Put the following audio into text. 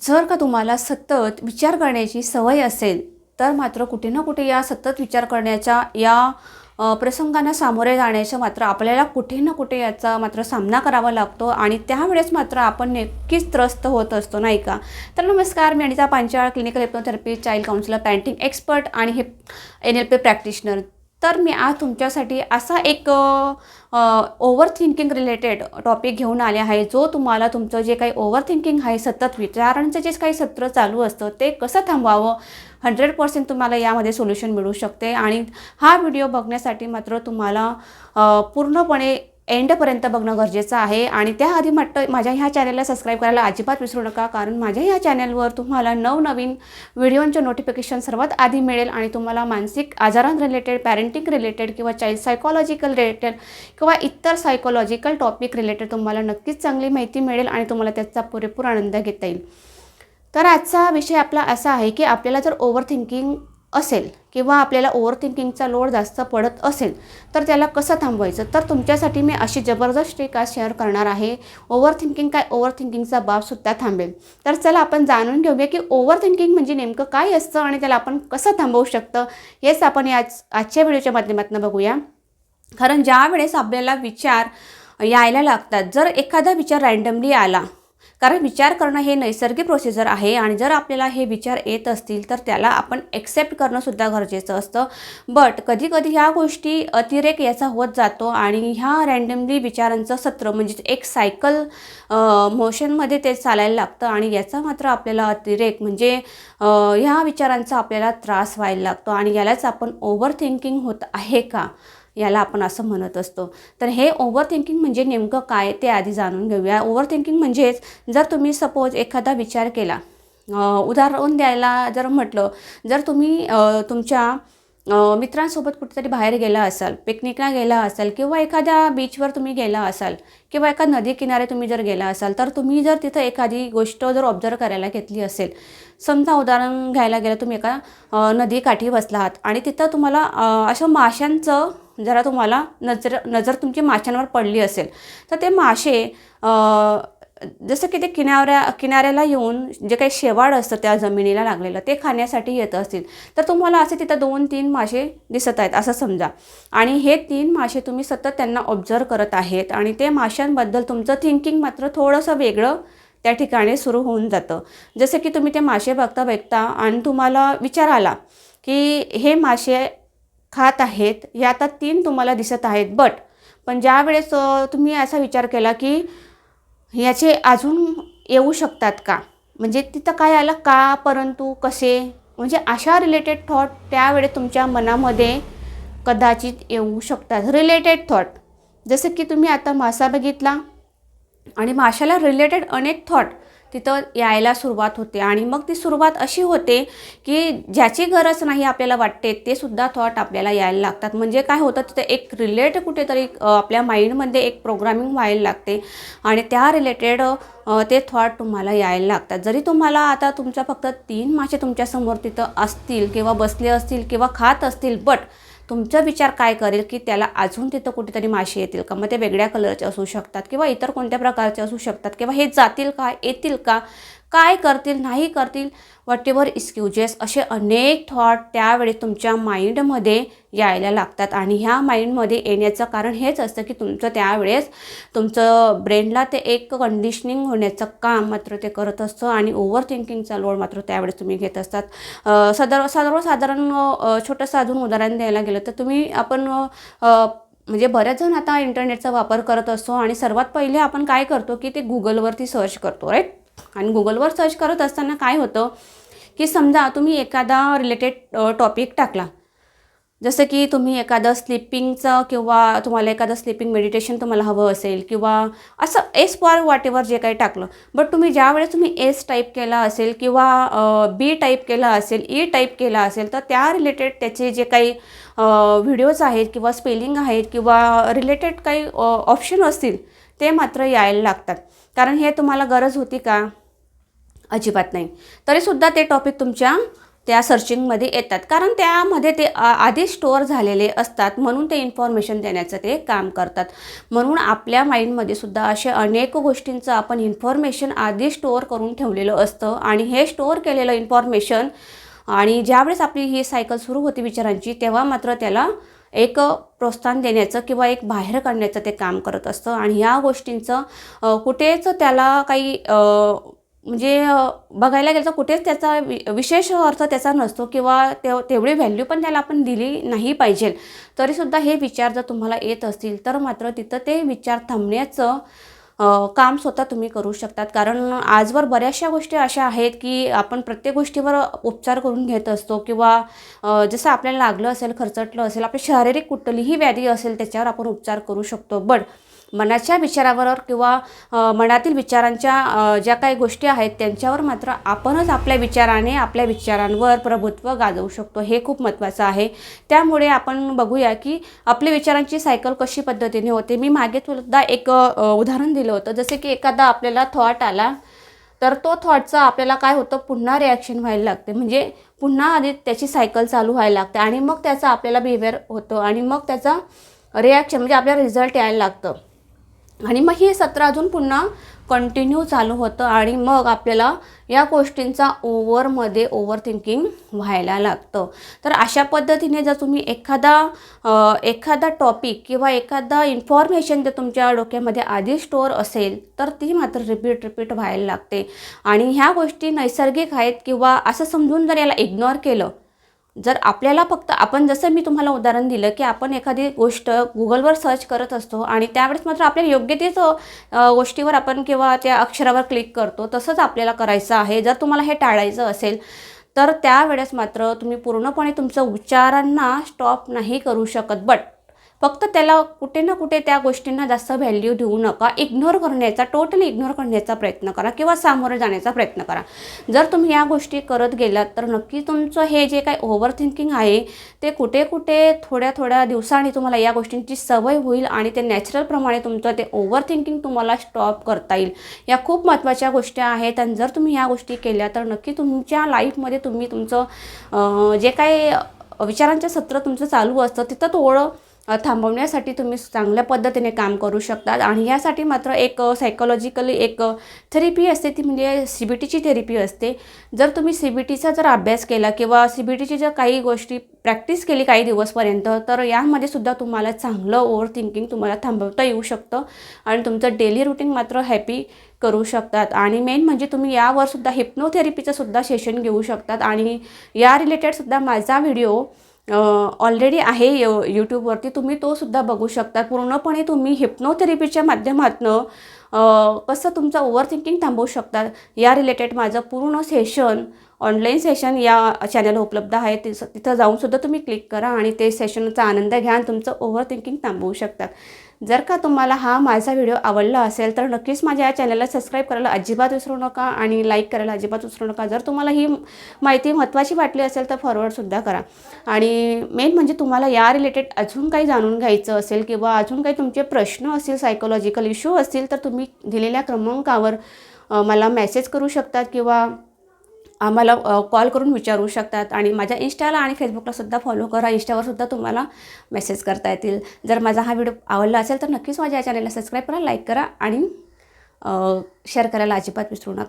जर का तुम्हाला सतत विचार करण्याची सवय असेल तर मात्र कुठे ना कुठे या सतत विचार करण्याच्या या प्रसंगांना सामोरे जाण्याच्या मात्र आपल्याला कुठे ना कुठे याचा मात्र सामना करावा लागतो आणि त्यावेळेस मात्र आपण नक्कीच त्रस्त होत असतो नाही का? तर नमस्कार मी Anita Panchal clinical hypnotherapy child counsellor parenting expert आणि हे एन एल पी प्रॅक्टिशनर. तर मी आज तुमच्यासाठी असा एक ओव्हर थिंकिंग रिलेटेड टॉपिक घेऊन आले आहे जो तुम्हाला तुमचं जे काही ओव्हर थिंकिंग आहे सतत विचारांचं जे काही सत्र चालू असतं ते कसं थांबवावं? हंड्रेड पर्सेंट तुम्हाला यामध्ये सोल्युशन मिळू शकते. आणि हा व्हिडिओ बघण्यासाठी मात्र तुम्हाला पूर्णपणे एंडपर्यंत बघणं गरजेचं आहे. आणि त्याआधी म्हटलं माझ्या ह्या चॅनलला सबस्क्राईब करायला अजिबात विसरू नका. कारण माझ्या ह्या चॅनलवर तुम्हाला नवनवीन व्हिडिओंचे नोटिफिकेशन सर्वात आधी मिळेल. आणि तुम्हाला मानसिक आजारां रिलेटेड पॅरेंटिंग रिलेटेड किंवा चाइल्ड सायकॉलॉजिकल रिलेटेड किंवा इतर सायकॉलॉजिकल टॉपिक रिलेटेड तुम्हाला नक्कीच चांगली माहिती मिळेल आणि तुम्हाला त्याचा पुरेपूर आनंद घेता येईल. तर आजचा विषय आपला असा आहे की आपल्याला जर ओव्हर थिंकिंग असेल किंवा आपल्याला ओव्हर थिंकिंगचा लोड जास्त पडत असेल तर त्याला कसं थांबवायचं? तर तुमच्यासाठी मी अशी जबरदस्त ट्रिक आज शेअर करणार आहे. ओव्हर थिंकिंग काय? ओव्हर थिंकिंगचा बाबसुद्धा थांबेल. तर चला आपण जाणून घेऊया की ओव्हर थिंकिंग म्हणजे नेमकं काय असतं आणि त्याला आपण कसं थांबवू शकतं? हेच आपण या आजच्या व्हिडिओच्या माध्यमातून बघूया. कारण ज्या वेळेस आपल्याला विचार यायला लागतात जर एखादा विचार रँडमली आला कारण विचार करणं हे नैसर्गिक प्रोसिजर आहे आणि जर आपल्याला हे विचार येत असतील तर त्याला आपण ॲक्सेप्ट करणंसुद्धा गरजेचं असतं. बट कधीकधी ह्या गोष्टी अतिरेक याचा होत जातो आणि ह्या रँडमली विचारांचं सत्र म्हणजे एक सायकल मोशनमध्ये ते चालायला लागतं आणि याचा मात्र आपल्याला अतिरेक म्हणजे ह्या विचारांचा आपल्याला त्रास व्हायला लागतो आणि यालाच आपण ओव्हर थिंकिंग होत आहे का? याला आपण असं म्हणत असतो. तर हे ओव्हर थिंकिंग म्हणजे नेमकं काय ते आधी जाणून घेऊया. ओव्हर थिंकिंग म्हणजेच जर तुम्ही सपोज एखादा विचार केला उदाहरण द्यायला जर म्हटलं जर तुम्ही तुमच्या मित्रांसोबत कुठेतरी बाहेर गेला असाल पिकनिकला गेला असाल किंवा एखाद्या बीचवर तुम्ही गेला असाल किंवा एका नदी किनारे तुम्ही जर गेला असाल तर तुम्ही जर तिथं एखादी गोष्ट जर ऑब्झर्व करायला घेतली असेल समजा उदाहरण घ्यायला गेलं तुम्ही एका नदीकाठी बसला आहात आणि तिथं तुम्हाला अशा माशांचं जरा तुम्हाला नजर नजर तुमची माशांवर पडली असेल तर ते मासे जसं की ते किनाऱ्या किनाऱ्याला येऊन जे काही शेवाळ असतं त्या जमिनीला लागलेलं ते खाण्यासाठी येत असतील. तर तुम्हाला असे तिथं दोन तीन मासे दिसत आहेत असं समजा. आणि हे तीन मासे तुम्ही सतत त्यांना ऑब्झर्व करत आहेत आणि ते माशांबद्दल तुमचं थिंकिंग मात्र थोडंसं वेगळं त्या ठिकाणी सुरू होऊन जातं. जसं की तुम्ही ते मासे बघता बघता आणि तुम्हाला विचार आला की हे मासे खात आहेत हे आता तीन तुम्हाला दिसत आहेत बट पण ज्यावेळेस तुम्ही असा विचार केला की याचे अजून येऊ शकतात का? म्हणजे तिथं काय आलं? का परंतु कसे? म्हणजे अशा रिलेटेड थॉट त्यावेळेस तुमच्या मनामध्ये कदाचित येऊ शकतात. रिलेटेड थॉट जसं की तुम्ही आता मासा बघितला आणि माशाला रिलेटेड अनेक थॉट तिथं यायला सुरुवात होते. आणि मग ती सुरुवात अशी होते की ज्याची गरज नाही आपल्याला वाटते ते सुद्धा थॉट आपल्याला यायला लागतात. म्हणजे काय होतं तिथं एक रिलेट कुठेतरी आपल्या माइंडमध्ये एक प्रोग्रामिंग व्हायला लागते. आणि त्या रिलेटेड ते थॉट तुम्हाला यायला लागतात. जरी तुम्हाला आता तुमच्या फक्त तीन मासे तुमच्यासमोर तिथं असतील किंवा बसले असतील किंवा खात असतील बट तुमचा विचार काय करेल की त्याला अजून तिथं कुठेतरी मासे येतील का? मग ते वेगळ्या कलरचे असू शकतात किंवा इतर कोणत्या प्रकारचे असू शकतात किंवा हे जातील का? येतील का? काय करतील नाही करतील वॉट एवर एक्सक्युजेस असे अनेक थॉट त्यावेळी तुमच्या माइंडमध्ये यायला लागतात. आणि ह्या माइंडमध्ये येण्याचं कारण हेच असतं की तुमचं त्यावेळेस तुमचं ब्रेनला ते एक कंडिशनिंग होण्याचं काम मात्र ते करत असतं आणि ओव्हर थिंकिंगचा लोड मात्र त्यावेळेस तुम्ही घेत असतात. सदर सर्वसाधारण छोटं छोटंसं अजून उदाहरण द्यायला गेलं तर तुम्ही आपण म्हणजे बऱ्याच जण आता इंटरनेटचा वापर करत असतो आणि सर्वात पहिले आपण काय करतो की ते गुगलवरती सर्च करतो राईट आणि गुगलवर सर्च करत असताना काय होतं की समजा तुम्ही एखादा रिलेटेड टॉपिक टाकला. जसं की तुम्ही एखादं स्लिपिंगचं किंवा तुम्हाला एखादं स्लिपिंग मेडिटेशन तुम्हाला हवं असेल किंवा असं एस फॉर वाटेवर जे काही टाकलं. बट तुम्ही ज्या वेळेस तुम्ही एस टाईप केला असेल किंवा बी टाईप केला असेल e ई टाईप केला असेल तर त्या रिलेटेड त्याचे जे काही व्हिडिओज आहेत किंवा स्पेलिंग आहेत किंवा रिलेटेड काही ऑप्शन असतील ते मात्र यायला लागतात. कारण हे तुम्हाला गरज होती का? अजिबात नाही. तरीसुद्धा ते टॉपिक तुमच्या त्या सर्चिंगमध्ये येतात. कारण त्यामध्ये ते आ- आधी स्टोअर झालेले असतात. म्हणून ते इन्फॉर्मेशन देण्याचं ते काम करतात. म्हणून आपल्या माइंडमध्ये सुद्धा असे अनेक गोष्टींचं आपण इन्फॉर्मेशन आधी स्टोअर करून ठेवलेलं असतं. आणि हे स्टोअर केलेलं इन्फॉर्मेशन आणि ज्यावेळेस आपली ही सायकल सुरू होती विचारांची तेव्हा मात्र त्याला एक प्रोत्साहन देण्याचं किंवा एक बाहेर काढण्याचं ते काम करत असतं. आणि ह्या गोष्टींचं कुठेच त्याला काही म्हणजे बघायला गेलं तर कुठेच त्याचा वि विशेष अर्थ त्याचा नसतो किंवा ते तेवढी व्हॅल्यू पण त्याला आपण दिली नाही पाहिजे. तरीसुद्धा हे विचार जर तुम्हाला येत असतील तर मात्र तिथं ते विचार थांबण्याचं काम स्वतः तुम्ही करू शकतात. कारण आजवर बऱ्याचशा गोष्टी अशा आहेत की आपण प्रत्येक गोष्टीवर उपचार करून घेत असतो किंवा जसं आपल्याला लागलं असेल खर्चटलं असेल आपली शारीरिक कुठलीही व्याधी असेल त्याच्यावर आपण उपचार करू शकतो. बट मनाच्या विचारावर किंवा मनातील विचारांच्या ज्या काही गोष्टी आहेत त्यांच्यावर मात्र आपणच आपल्या विचाराने आपल्या विचारांवर प्रभुत्व गाजवू शकतो. हे खूप महत्त्वाचं आहे. त्यामुळे आपण बघूया की आपल्या विचारांची सायकल कशी पद्धतीने होते. मी मागे सुद्धा एक उदाहरण दिलं होतं. जसे की एखादा आपल्याला थॉट आला तर तो थॉटचा आपल्याला काय होतं? पुन्हा रिॲक्शन व्हायला लागते. म्हणजे पुन्हा आधी त्याची सायकल चालू व्हायला लागते आणि मग त्याचा आपल्याला बिहेवियर होतं आणि मग त्याचा रिॲक्शन म्हणजे आपल्याला रिझल्ट यायला लागतं. आणि मग हे सत्र अजून पुन्हा कंटिन्यू चालू होतं आणि मग आपल्याला या गोष्टींचा ओव्हरमध्ये ओव्हर थिंकिंग व्हायला लागतं. तर अशा पद्धतीने जर तुम्ही एखादा एखादा टॉपिक किंवा एखादा इन्फॉर्मेशन जर तुमच्या डोक्यामध्ये आधी स्टोअर असेल तर ती मात्र रिपीट रिपीट व्हायला लागते. आणि ह्या गोष्टी नैसर्गिक आहेत किंवा असं समजून जर याला इग्नोर केलं जर आपल्याला फक्त आपण जसं मी तुम्हाला उदाहरण दिलं की आपण एखादी गोष्ट गुगलवर सर्च करत असतो आणि त्यावेळेस मात्र आपल्याला योग्य तेच गोष्टीवर आपण किंवा त्या अक्षरावर क्लिक करतो तसंच आपल्याला करायचं आहे. जर तुम्हाला हे टाळायचं असेल तर त्यावेळेस मात्र तुम्ही पूर्णपणे तुमचं उच्चारांना स्टॉप नाही करू शकत. बट फक्त त्याला कुठे ना कुठे त्या गोष्टींना जास्त व्हॅल्यू देऊ नका. इग्नोर करण्याचा टोटली इग्नोर करण्याचा प्रयत्न करा किंवा सामोरं जाण्याचा प्रयत्न करा. जर तुम्ही या गोष्टी करत गेलात तर नक्की तुमचं हे जे काही ओव्हर थिंकिंग आहे ते कुठे कुठे थोड्या थोड्या दिवसांनी तुम्हाला या गोष्टींची सवय होईल आणि ते नॅचरलप्रमाणे तुमचं ते ओव्हर थिंकिंग तुम्हाला स्टॉप करता येईल. या खूप महत्त्वाच्या गोष्टी आहेत आणि जर तुम्ही या गोष्टी केल्या तर नक्की तुमच्या लाईफमध्ये तुम्ही तुमचं जे काही विचारांचं सत्र तुमचं चालू असतं तिथं थोडं थांबवण्यासाठी तुम्ही चांगल्या पद्धतीने काम करू शकतात. आणि यासाठी मात्र एक सायकोलॉजिकली एक थेरपी असते. ती म्हणजे सी बी टीची थेरपी असते. जर तुम्ही सी बी टीचा जर अभ्यास केला किंवा सी बी टीची जर काही गोष्टी प्रॅक्टिस केली काही दिवसपर्यंत तर यामध्ये सुद्धा तुम्हाला चांगलं ओव्हर थिंकिंग तुम्हाला थांबवता येऊ शकतं. आणि तुमचं डेली रुटीन मात्र हॅपी करू शकतात. आणि मेन म्हणजे तुम्ही यावर सुद्धा हिप्नोथेरपीचं सुद्धा सेशन घेऊ शकतात. आणि या रिलेटेड सुद्धा माझा व्हिडिओ ऑलरेडी आहे यू यूट्यूबवरती तुम्ही तो सुद्धा बघू शकता. पूर्णपणे तुम्ही हिप्नोथेरपीच्या माध्यमातनं कसं तुमचं ओव्हर थिंकिंग थांबवू शकता. या रिलेटेड माझं पूर्ण सेशन ऑनलाईन सेशन या चॅनलवर उपलब्ध आहे. तिथं तिथं जाऊनसुद्धा तुम्ही क्लिक करा आणि ते सेशनचा आनंद घ्या आणि तुमचं ओव्हर थिंकिंग थांबवू शकतात जर का तुम्हाला हा माझा व्हिडिओ आवडला असेल तर नक्कीच माझ्या या चॅनलला सबस्क्राईब करायला अजिबात विसरू नका आणि लाईक करायला अजिबात विसरू नका. जर तुम्हाला ही माहिती महत्त्वाची वाटली असेल तर फॉरवर्डसुद्धा करा. आणि मेन म्हणजे तुम्हाला या रिलेटेड अजून काही जाणून घ्यायचं असेल किंवा अजून काही तुमचे प्रश्न असतील सायकोलॉजिकल इश्यू असतील तर तुम्ही दिलेल्या क्रमांकावर मला मेसेज करू शकतात किंवा आम्हाला कॉल करून विचारू शकतात आणि माझ्या इंस्टाला आणि फेसबुकला सुद्धा फॉलो करा. इंस्टावर सुद्धा तुम्हाला मेसेज करता येतील. जर माझा हा व्हिडिओ आवडला असेल तर नक्कीच माझ्या चॅनलला सबस्क्राईब करा लाईक करा आणि शेअर करायला अजिबात विसरू नका.